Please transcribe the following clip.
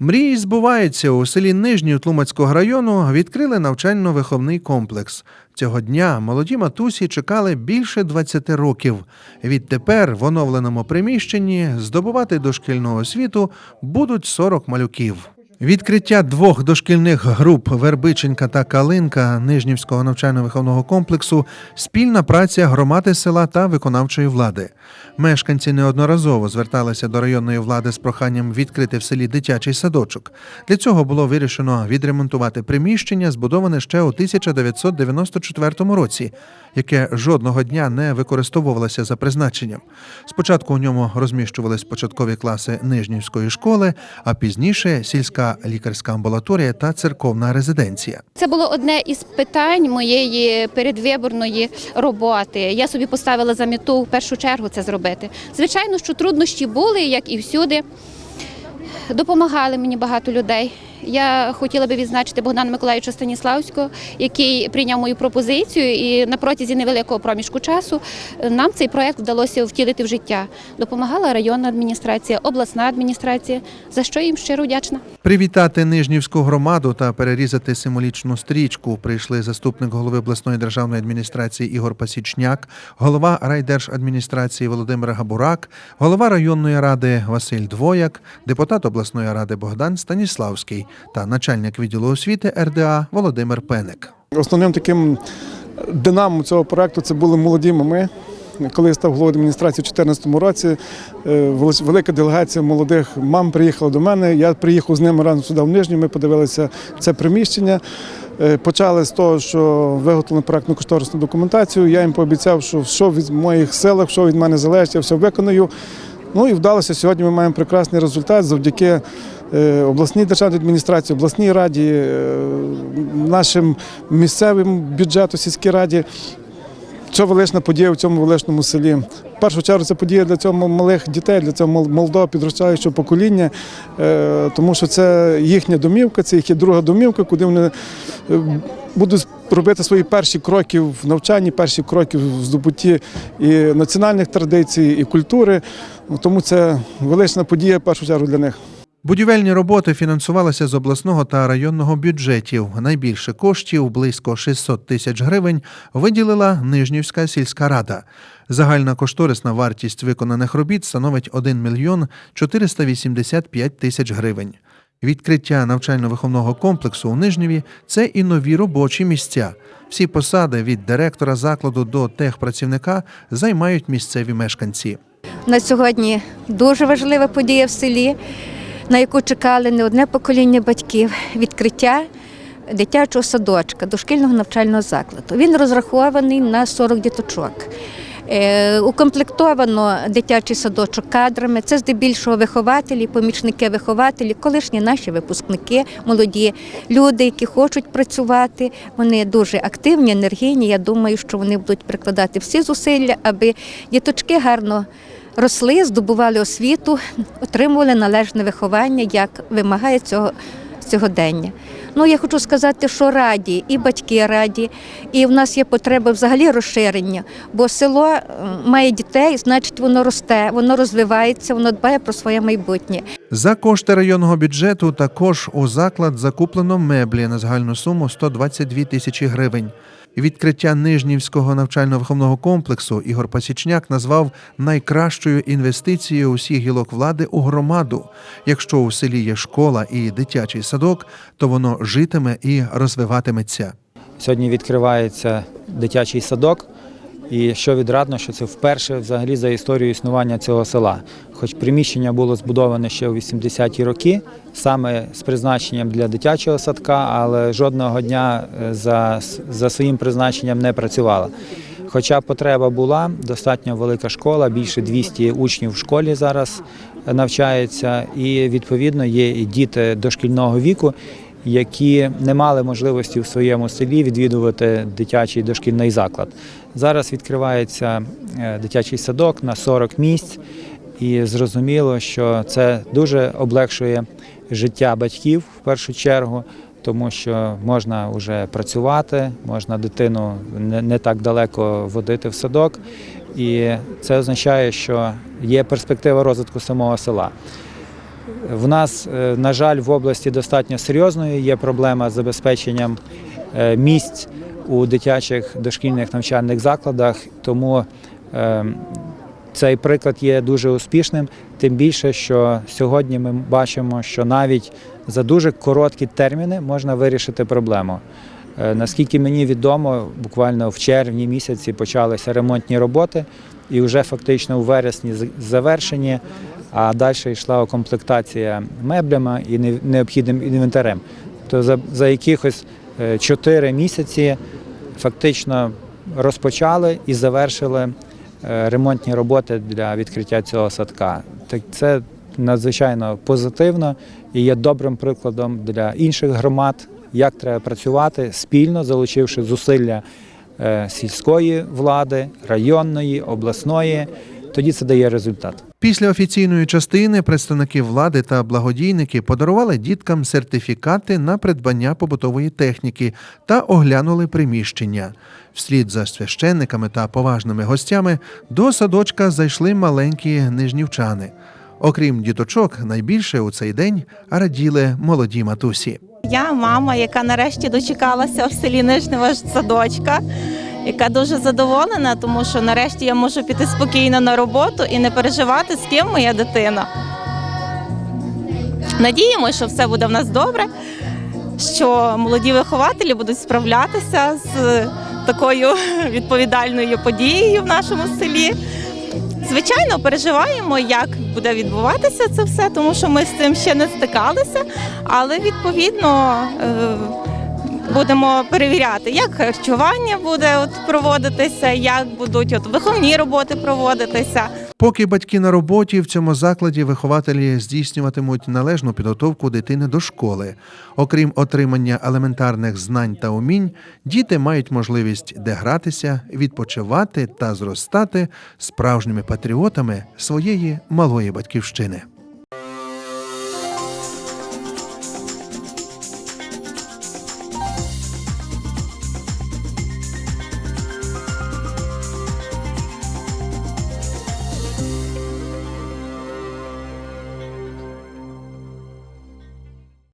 Мрії збуваються у селі Нижній Тлумацького району відкрили навчально-виховний комплекс. Цього дня молоді матусі чекали більше 20 років. Відтепер в оновленому приміщенні здобувати дошкільну освіту будуть 40 малюків. Відкриття двох дошкільних груп Вербиченька та Калинка Нижнівського навчально-виховного комплексу спільна праця громади села та виконавчої влади. Мешканці неодноразово зверталися до районної влади з проханням відкрити в селі дитячий садочок. Для цього було вирішено відремонтувати приміщення, збудоване ще у 1994 році, яке жодного дня не використовувалося за призначенням. Спочатку у ньому розміщувались початкові класи Нижнівської школи, а пізніше сільська лікарська амбулаторія та церковна резиденція. Це було одне із питань моєї передвиборної роботи. Я собі поставила за мету в першу чергу це зробити. Звичайно, що труднощі були, як і всюди. Допомагали мені багато людей. Я хотіла би відзначити Богдана Миколаївича Станіславського, який прийняв мою пропозицію, і на протязі невеликого проміжку часу нам цей проект вдалося втілити в життя. Допомагала районна адміністрація, обласна адміністрація, за що їм щиро вдячна. Привітати Нижнівську громаду та перерізати символічну стрічку прийшли заступник голови обласної державної адміністрації Ігор Пасічняк, голова райдержадміністрації Володимир Габурак, голова районної ради Василь Двояк, депутат обласної ради Богдан Станіславський та начальник відділу освіти РДА Володимир Пеник. Основним таким динамом цього проекту це були молоді мами. Коли я став головою адміністрації у 2014 році, е, велика делегація молодих мам приїхала до мене. Я приїхав з ними разом сюди в Нижню. Ми подивилися це приміщення. Е, Почали з того, що виготовили проектну кошторисну документацію. Я їм пообіцяв, що що від моїх силах, що від мене залежить, я все виконую. Ну і вдалося. Сьогодні ми маємо прекрасний результат завдяки е, обласній державній адміністрації, обласній раді, е, нашим місцевим бюджету, сільській раді. Це велична подія в цьому величному селі. В першу чергу це подія для цього малих дітей, для цього мол- молодого підростаючого покоління, е, тому що це їхня домівка, це їхня друга домівка, куди вони будуть робити свої перші кроки в навчанні, перші кроки в здобутті і національних традицій, і культури. Тому це велична подія в першу чергу для них. Будівельні роботи фінансувалися з обласного та районного бюджетів. Найбільше коштів, близько 600 тисяч гривень, виділила Нижнівська сільська рада. Загальна кошторисна вартість виконаних робіт становить 1 мільйон 485 тисяч гривень. Відкриття навчально-виховного комплексу у Нижніві це і нові робочі місця. Всі посади від директора закладу до техпрацівника займають місцеві мешканці. На сьогодні дуже важлива подія в селі, на яку чекали не одне покоління батьків відкриття дитячого садочка, дошкільного навчального закладу. Він розрахований на 40 діточок. Е, Укомплектовано дитячий садочок кадрами. Це здебільшого вихователі, помічники вихователі, колишні наші випускники, молоді люди, які хочуть працювати. Вони дуже активні, енергійні. Я думаю, що вони будуть прикладати всі зусилля, аби діточки гарно росли, здобували освіту, отримували належне виховання, як вимагає цього сьогодення. Ну, я хочу сказати, що раді, і батьки раді, і в нас є потреба взагалі розширення, бо село має дітей, значить воно росте, воно розвивається, воно дбає про своє майбутнє. За кошти районного бюджету також у заклад закуплено меблі на загальну суму 122 тисячі гривень. Відкриття Нижнівського навчально-виховного комплексу Ігор Пасічняк назвав найкращою інвестицією усіх гілок влади у громаду. Якщо у селі є школа і дитячий садок, то воно житиме і розвиватиметься. Сьогодні відкривається дитячий садок. І що відрадно, що це вперше взагалі за історію існування цього села. Хоч приміщення було збудоване ще у 80-ті роки, саме з призначенням для дитячого садка, але жодного дня е, за, за своїм призначенням не працювала. Хоча потреба була, достатньо велика школа, більше 200 учнів в школі зараз навчається, і відповідно є і діти дошкільного віку, які не мали можливості в своєму селі відвідувати дитячий дошкільний заклад. Зараз відкривається е, дитячий садок на 40 місць, і зрозуміло, що це дуже облегшує життя батьків в першу чергу. Тому що можна вже працювати, можна дитину не, не так далеко водити в садок, і це означає, що є перспектива розвитку самого села. В нас, е, на жаль, в області достатньо серйозною є проблема з забезпеченням е, місць у дитячих дошкільних навчальних закладах, тому е, цей приклад є дуже успішним. Тим більше, що сьогодні ми бачимо, що навіть за дуже короткі терміни можна вирішити проблему. Наскільки мені відомо, буквально в червні місяці почалися ремонтні роботи, і вже фактично у вересні завершені, а далі йшла окомплектація меблями і необхідним інвентарем. То за, за якихось 4 місяці фактично розпочали і завершили е, ремонтні роботи для відкриття цього садка. Так це надзвичайно позитивно і є добрим прикладом для інших громад, як треба працювати спільно, залучивши зусилля е, сільської влади, районної, обласної. Тоді це дає результат. Після офіційної частини представники влади та благодійники подарували діткам сертифікати на придбання побутової техніки та оглянули приміщення. Вслід за священниками та поважними гостями до садочка зайшли маленькі нижнівчани. Окрім діточок, найбільше у цей день раділи молоді матусі. Я мама, яка нарешті дочекалася в селі Нижнього садочка, яка дуже задоволена, тому що нарешті я можу піти спокійно на роботу і не переживати, з ким моя дитина. Надіємося, що все буде в нас добре, що молоді вихователі будуть справлятися з такою відповідальною подією в нашому селі. Звичайно, переживаємо, як буде відбуватися це все, тому що ми з цим ще не стикалися, але відповідно е, будемо перевіряти, як харчування буде от проводитися, як будуть от виховні роботи проводитися. Поки батьки на роботі в цьому закладі вихователі здійснюватимуть належну підготовку дитини до школи. Окрім отримання елементарних знань та умінь, діти мають можливість де гратися, відпочивати та зростати справжніми патріотами своєї малої батьківщини.